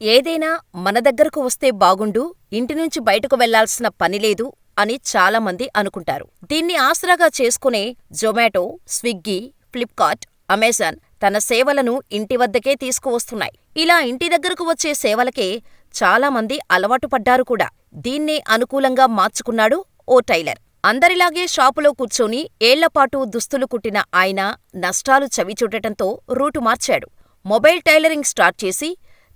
ఏదైనా మన దగ్గరకు వస్తే బాగుండు, ఇంటినుంచి బయటకు వెళ్ళాల్సిన పనిలేదు అని చాలామంది అనుకుంటారు. దీన్ని ఆసరాగా చేసుకునే జొమాటో, స్విగ్గీ, ఫ్లిప్కార్ట్, అమెజాన్ తన సేవలను ఇంటివద్దకే తీసుకువస్తున్నాయి. ఇలా ఇంటి దగ్గరకు వచ్చే సేవలకే చాలామంది అలవాటు పడ్డారు కూడా. దీన్నే అనుకూలంగా మార్చుకున్నాడు ఓ టైలర్. అందరిలాగే షాపులో కూర్చొని ఏళ్ళపాటు దుస్తులు కుట్టిన ఆయన నష్టాలు చవిచూడటంతో రూటు మార్చాడు. మొబైల్ టైలరింగ్ స్టార్ట్ చేసి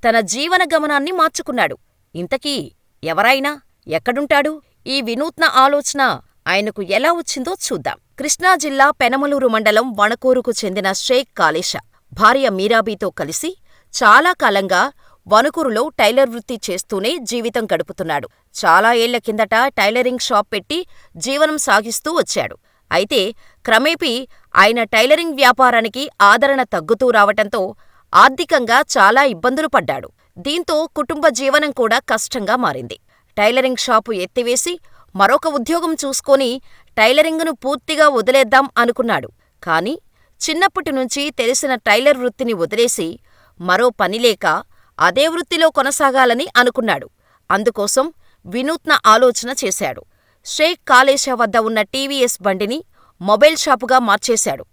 తన జీవన గమనాన్ని మార్చుకున్నాడు. ఇంతకీ ఎవరాయన? ఎక్కడుంటాడు? ఈ వినూత్న ఆలోచన ఆయనకు ఎలా వచ్చిందో చూద్దాం. కృష్ణా జిల్లా పెనమలూరు మండలం వణకూరుకు చెందిన షేక్ కాళేశ భార్య మీరాబీతో కలిసి చాలా కాలంగా వణుకూరులో టైలర్ వృత్తి చేస్తూనే జీవితం గడుపుతున్నాడు. చాలా ఏళ్ళ కిందట టైలరింగ్ షాప్ పెట్టి జీవనం సాగిస్తూ వచ్చాడు. అయితే క్రమేపీ ఆయన టైలరింగ్ వ్యాపారానికి ఆదరణ తగ్గుతూ రావటంతో ఆర్థికంగా చాలా ఇబ్బందులు పడ్డాడు. దీంతో కుటుంబ జీవనం కూడా కష్టంగా మారింది. టైలరింగ్ షాపు ఎత్తివేసి మరొక ఉద్యోగం చూసుకొని టైలరింగును పూర్తిగా వదిలేద్దాం అనుకున్నాడు. కాని చిన్నప్పటినుంచి తెలిసిన టైలర్ వృత్తిని వదిలేసి మరో పనిలేక అదే వృత్తిలో కొనసాగాలని అనుకున్నాడు. అందుకోసం వినూత్న ఆలోచన చేశాడు. షేక్ కాళేశ వద్ద ఉన్న టీవీఎస్ బండిని మొబైల్ షాపుగా మార్చేశాడు.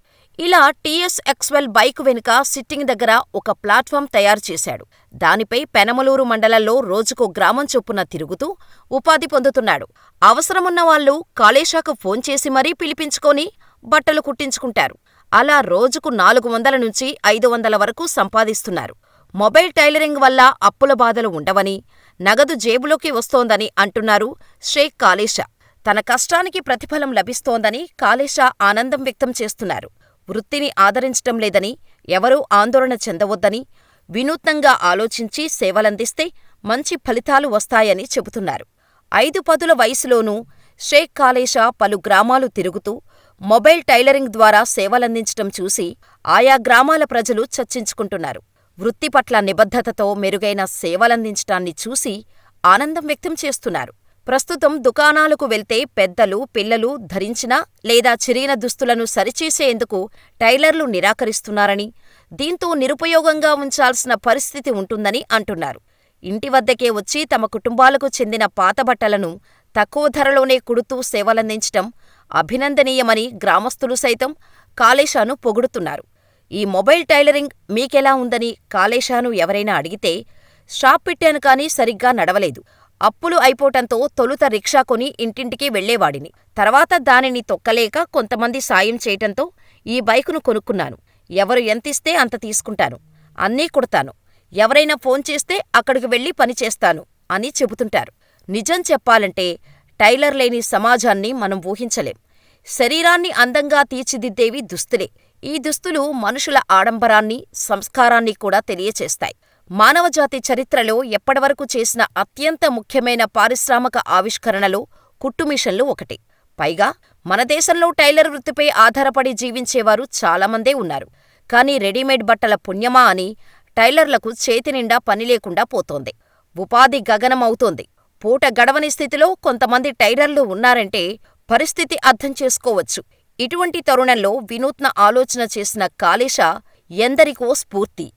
ఇలా టీఎస్ ఎక్స్వెల్ బైక్ వెనుక సిట్టింగ్ దగ్గర ఒక ప్లాట్ఫామ్ తయారు చేశాడు. దానిపై పెనమలూరు మండలంలో రోజుకో గ్రామం చొప్పున తిరుగుతూ ఉపాధి పొందుతున్నాడు. అవసరమున్నవాళ్ళు వాళ్ళు ఫోన్ చేసి మరీ పిలిపించుకొని బట్టలు కుట్టించుకుంటారు. అలా రోజుకు నాలుగు వందల నుంచి ఐదు వందల వరకు సంపాదిస్తున్నారు. మొబైల్ టైలరింగ్ వల్ల అప్పుల బాధలు ఉండవని, నగదు జేబులోకి వస్తోందని అంటున్నారు షేక్ కాళేశ. తన కష్టానికి ప్రతిఫలం లభిస్తోందని కాళేశ ఆనందం వ్యక్తం చేస్తున్నారు. వృత్తిని ఆదరించటం లేదని ఎవరూ ఆందోళన చెందవద్దని, వినూత్నంగా ఆలోచించి సేవలందిస్తే మంచి ఫలితాలు వస్తాయని చెబుతున్నారు. ఐదు పదుల వయసులోనూ షేక్ కాలేషా పలు గ్రామాలు తిరుగుతూ మొబైల్ టైలరింగ్ ద్వారా సేవలందించటం చూసి ఆయా గ్రామాల ప్రజలు చర్చించుకుంటున్నారు. వృత్తి పట్ల నిబద్ధతతో మెరుగైన సేవలందించటాన్ని చూసి ఆనందం వ్యక్తం చేస్తున్నారు. ప్రస్తుతం దుకాణాలకు వెళ్తే పెద్దలు, పిల్లలు ధరించిన లేదా చిరిగిన దుస్తులను సరిచేసేందుకు టైలర్లు నిరాకరిస్తున్నారని, దీంతో నిరుపయోగంగా ఉంచాల్సిన పరిస్థితి ఉంటుందని అంటున్నారు. ఇంటివద్దకే వచ్చి తమ కుటుంబాలకు చెందిన పాత బట్టలను తక్కువ ధరలోనే కుడుతూ సేవలందించటం అభినందనీయమని గ్రామస్తులు సైతం కాళేశను పొగుడుతున్నారు. ఈ మొబైల్ టైలరింగ్ మీకెలా ఉందని కాళేశను ఎవరైనా అడిగితే, షాప్ పెట్టాను కానీ సరిగ్గా నడవలేదు. అప్పులు అయిపోవటంతో తొలుత రిక్షా కొని ఇంటింటికీ వెళ్ళేవాడిని. తర్వాత దానిని తొక్కలేక కొంతమంది సాయం చేయటంతో ఈ బైకును కొనుక్కున్నాను. ఎవరు ఎంతిస్తే అంత తీసుకుంటాను. అన్నీ కుడతాను. ఎవరైనా ఫోన్ చేస్తే అక్కడికి వెళ్ళి పనిచేస్తాను అని చెబుతుంటారు. నిజం చెప్పాలంటే టైలర్ లేని సమాజాన్ని మనం ఊహించలేం. శరీరాన్ని అందంగా తీర్చిదిద్దేవి దుస్తులే. ఈ దుస్తులు మనుషుల ఆడంబరాన్ని, సంస్కారాన్ని కూడా తెలియచేస్తాయి. మానవజాతి చరిత్రలో ఎప్పటివరకు చేసిన అత్యంత ముఖ్యమైన పారిశ్రామిక ఆవిష్కరణలో కుట్టుమిషన్లు ఒకటి. పైగా మన దేశంలో టైలర్ వృత్తిపై ఆధారపడి జీవించేవారు చాలామందే ఉన్నారు. కానీ రెడీమేడ్ బట్టల పుణ్యమా అని టైలర్లకు చేతినిండా పనిలేకుండా పోతోంది. ఉపాధి గగనం అవుతోంది. పూట గడవని స్థితిలో కొంతమంది టైలర్లు ఉన్నారంటే పరిస్థితి అర్థం చేసుకోవచ్చు. ఇటువంటి తరుణంలో వినూత్న ఆలోచన చేసిన కాళేశ ఎందరికో స్ఫూర్తి.